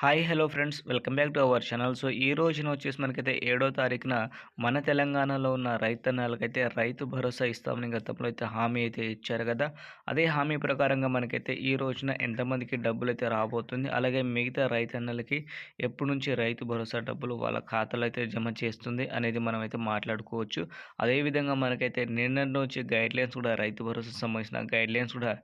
Hi hello friends welcome back to our channel. So ఈ రోజున వచ్చేసి మనకైతే ఏడో తారీఖున మన తెలంగాణలో ఉన్న రైతన్నలకైతే రైతు భరోసా ఇస్తామని గతంలో అయితే హామీ అయితే ఇచ్చారు కదా. అదే హామీ ప్రకారంగా మనకైతే ఈ రోజున ఎంతమందికి డబ్బులు అయితే రాబోతుంది. అలాగే మిగతా రైతన్నలకి ఎప్పటి నుంచి రైతు భరోసా డబ్బులు వాళ్ళ ఖాతాలో అయితే జమ చేస్తుంది అనేది మనం అయితే మాట్లాడుకోవచ్చు అదేవిధంగా మనకైతే నిన్న నుంచి గైడ్ లైన్స్ కూడా రైతు భరోసా సంబంధించిన గైడ్ లైన్స్ కూడా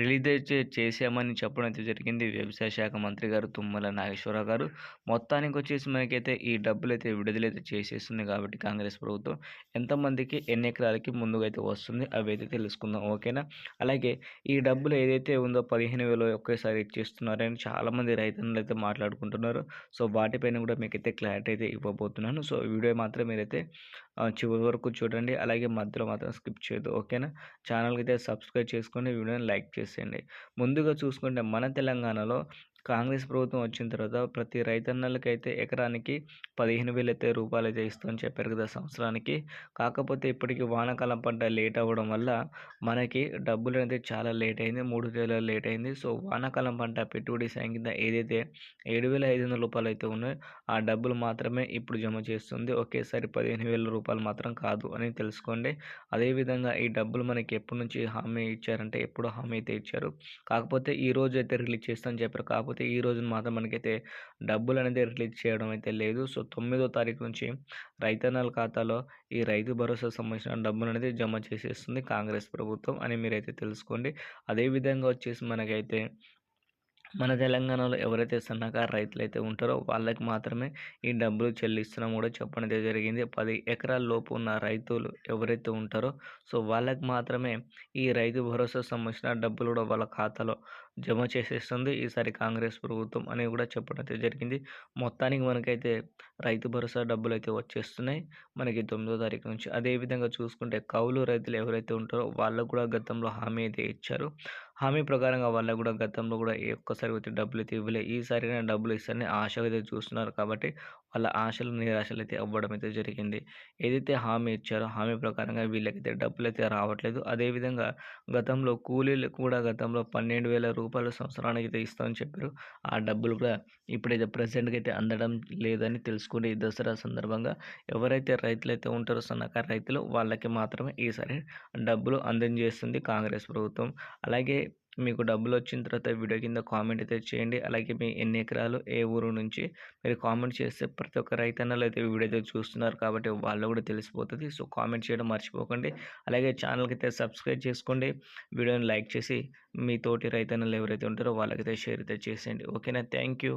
రిలీజ్ అయితే చేసామని చెప్పడం అయితే జరిగింది. వ్యవసాయ శాఖ మంత్రి గారు తుమ్మల నాగేశ్వరరావు గారు. మొత్తానికి వచ్చేసి మనకైతే ఈ డబ్బులు అయితే విడుదలైతే చేసేస్తుంది కాబట్టి కాంగ్రెస్ ప్రభుత్వం. ఎంతమందికి ఎన్ని ఎకరాలకి ముందుగా అయితే వస్తుంది అవి అయితే తెలుసుకుందాం ఓకేనా? అలాగే ఈ డబ్బులు ఏదైతే ఉందో పదిహేను వేలు ఒకేసారి ఇచ్చేస్తున్నారని చాలామంది రైతన్నులు అయితే మాట్లాడుకుంటున్నారు. సో వాటిపైన కూడా మీకైతే క్లారిటీ అయితే ఇవ్వబోతున్నాను. సో వీడియో మాత్రం మీరైతే చివరి వరకు చూడండి. అలాగే మధ్యలో మాత్రం స్కిప్ చేయదు ఓకేనా? ఛానల్కి అయితే సబ్స్క్రైబ్ చేసుకోండి వీడియోని లైక్ చేసేయండి. ముందుగా చూసుకుంటే మన తెలంగాణలో కాంగ్రెస్ ప్రభుత్వం వచ్చిన తర్వాత ప్రతి రైతన్నలకైతే ఎకరానికి పదిహేను వేలు అయితే రూపాయలు అయితే ఇస్తామని చెప్పారు కదా సంవత్సరానికి. కాకపోతే ఇప్పటికి వానాకాలం పంట లేట్ అవ్వడం వల్ల మనకి డబ్బులు అనేది చాలా లేట్ అయింది. మూడు వేల లేట్ అయింది. సో వానాకాలం పంట పెట్టుబడి సాయం కింద ఏదైతే ఏడు వేల ఐదు వందల రూపాయలు అయితే ఉన్నాయో ఆ డబ్బులు మాత్రమే ఇప్పుడు జమ చేస్తుంది. ఒకేసారి పదిహేను వేల రూపాయలు మాత్రం కాదు అని తెలుసుకోండి. అదేవిధంగా ఈ డబ్బులు మనకి ఎప్పటి నుంచి హామీ ఇచ్చారంటే ఎప్పుడు హామీ అయితే ఇచ్చారు. కాకపోతే ఈ రోజు అయితే రిలీజ్ చేస్తామని చెప్పారు. కాకపోతే కాకపోతే ఈ రోజు మాత్రం మనకైతే డబ్బులు అనేది రిలీజ్ చేయడం అయితే లేదు. సో తొమ్మిదో తారీఖు నుంచి రైతన్నల ఖాతాలో ఈ రైతు భరోసా సంబంధించిన డబ్బులు అనేది జమ చేసేస్తుంది కాంగ్రెస్ ప్రభుత్వం అని మీరైతే తెలుసుకోండి. అదేవిధంగా వచ్చేసి మనకైతే మన తెలంగాణలో ఎవరైతే సన్నకారు రైతులు అయితే ఉంటారో వాళ్ళకి మాత్రమే ఈ డబ్బులు చెల్లిస్తున్నాం కూడా చెప్పడం జరిగింది. పది ఎకరాల లోపు ఉన్న రైతులు ఎవరైతే ఉంటారో సో వాళ్ళకి మాత్రమే ఈ రైతు భరోసా సంబంధించిన డబ్బులు కూడా వాళ్ళ ఖాతాలో జమ చేసేస్తుంది. ఈసారి కాంగ్రెస్ ప్రభుత్వం అని కూడా చెప్పడం అయితే జరిగింది. మొత్తానికి మనకైతే రైతు భరోసా డబ్బులు అయితే వచ్చేస్తున్నాయి. మనకి తొమ్మిదో తారీఖు నుంచి. అదేవిధంగా చూసుకుంటే కౌలు రైతులు ఎవరైతే ఉంటారో వాళ్ళకు కూడా గతంలో హామీ అయితే ఇచ్చారు. హామీ ప్రకారంగా వాళ్ళకు కూడా గతంలో కూడా ఏ ఒక్కసారి అయితే డబ్బులు అయితే ఇవ్వలే ఈసారి డబ్బులు ఇస్తారని ఆశగా అయితే చూస్తున్నారు. కాబట్టి వాళ్ళ ఆశలు నిరాశలు అయితే అవ్వడం అయితే జరిగింది. ఏదైతే హామీ ఇచ్చారో హామీ ప్రకారంగా వీళ్ళకైతే డబ్బులు అయితే రావట్లేదు అదేవిధంగా గతంలో కూలీలు కూడా గతంలో పన్నెండు వేల రూపాయలు సంవత్సరానికి అయితే ఇస్తామని చెప్పారు. ఆ డబ్బులు కూడా ఇప్పుడైతే ప్రజెంట్గా అయితే అందడం లేదని తెలుసుకుని ఈ దసరా సందర్భంగా ఎవరైతే రైతులు అయితే ఉంటారో సన్నకారు రైతులు వాళ్ళకి మాత్రమే ఈసారి డబ్బులు అందజేస్తుంది కాంగ్రెస్ ప్రభుత్వం. అలాగే మీకు డబ్బులు వచ్చిన తర్వాత వీడియో కింద కామెంట్ అయితే చేయండి. అలాగే మీ ఎన్ని ఎకరాలు ఏ ఊరు నుంచి మీరు కామెంట్ చేస్తే ప్రతి ఒక్క రైతన్నలు అయితే వీడియో అయితే చూస్తున్నారు కాబట్టి వాళ్ళు కూడా తెలిసిపోతుంది. సో కామెంట్ చేయడం మర్చిపోకండి. అలాగే ఛానల్కి అయితే సబ్స్క్రైబ్ చేసుకోండి. వీడియోని లైక్ చేసి మీ తోటి రైతన్నలు ఎవరైతే ఉంటారో వాళ్ళకైతే షేర్ అయితే చేసేయండి. ఓకేనా? Thank you.